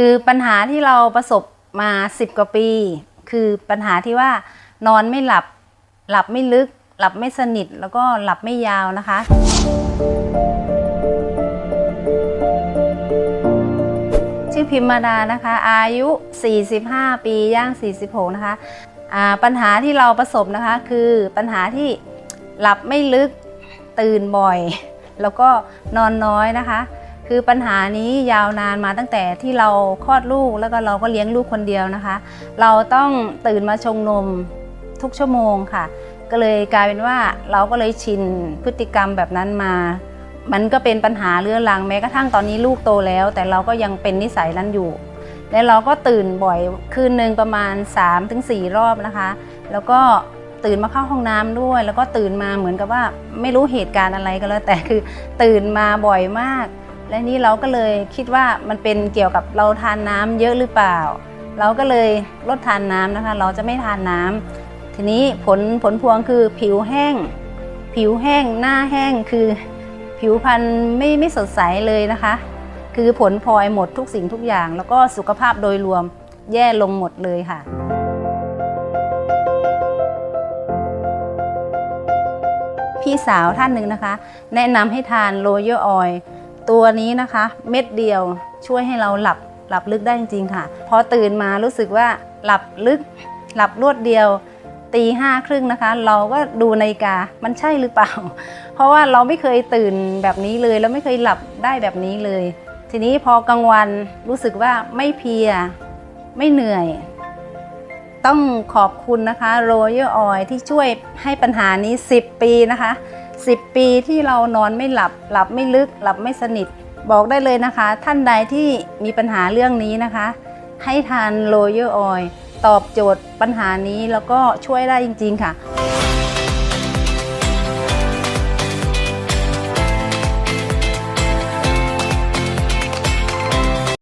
คือปัญหาที่เราประสบมา 10 กว่าปี คือปัญหาที่ว่านอนไม่หลับ หลับไม่ลึก หลับไม่สนิท แล้วก็หลับไม่ยาวนะคะ ชื่อพิมมาดานะคะ อายุ 45 ปีย่าง 46 นะคะปัญหาที่เราประสบนะคะคือปัญหาที่หลับไม่ลึกตื่นบ่อย แล้วก็นอนน้อยนะคะ คือปัญหานี้ยาวนานมาตั้งแต่ที่เราคลอดลูกแล้วก็เราก็เลี้ยงลูกคนเดียวนะคะ เราต้องตื่นมาชงนมทุกชั่วโมงค่ะ ก็เลยกลายเป็นว่าเราก็เลยชินพฤติกรรมแบบนั้นมา มันก็เป็นปัญหาเรื้อรังแม้กระทั่งตอนนี้ลูกโตแล้ว แต่เราก็ยังเป็นนิสัยนั้นอยู่ และเราก็ตื่นบ่อยคืนหนึ่งประมาณ 3-4 รอบนะคะ แล้วก็ตื่นมาเข้าห้องน้ำด้วย แล้วก็ตื่นมาเหมือนกับว่าไม่รู้เหตุการณ์อะไรก็แล้วแต่คือตื่นมาบ่อยมาก และนี่เราก็เลยคิดว่ามันเป็นเกี่ยวกับเราทานน้ำเยอะหรือเปล่า เราก็เลยลดทานน้ำนะคะ เราจะไม่ทานน้ำทีนี้ผลผลพวงคือผิวแห้ง ผิวแห้งหน้าแห้งคือ ผิวพรรณไม่ไม่สดใสเลยนะคะ คือผลพลอยหมดทุกสิ่งทุกอย่าง แล้วก็สุขภาพโดยรวมแย่ลงหมดเลยค่ะพี่สาวท่านหนึ่งนะคะ แนะนำให้ทานโรย a l ออย ตัวนี้นะคะ เม็ดเดียวช่วยให้เราหลับหลับลึกได้จริงๆค่ะ พอตื่นมารู้สึกว่าหลับลึก หลับรวดเดียวตีห้าครึ่งนะคะ เราก็ดูนาฬิกามันใช่หรือเปล่า เพราะว่าเราไม่เคยตื่นแบบนี้เลย แล้วไม่เคยหลับได้แบบนี้เลย ทีนี้พอกลางวันรู้สึกว่าไม่เพีย ไม่เหนื่อย ต้องขอบคุณนะคะ Royal Oil ที่ช่วยให้ปัญหานี้ 10 ปีนะคะ 10 ปีที่เรานอนไม่หลับ หลับไม่ลึก หลับไม่สนิท บอกได้เลยนะคะ ท่านใดที่มีปัญหาเรื่องนี้นะคะ ให้ทานโรเยอร์ออยตอบโจทย์ปัญหานี้แล้วก็ช่วยได้จริง ๆ ค่ะ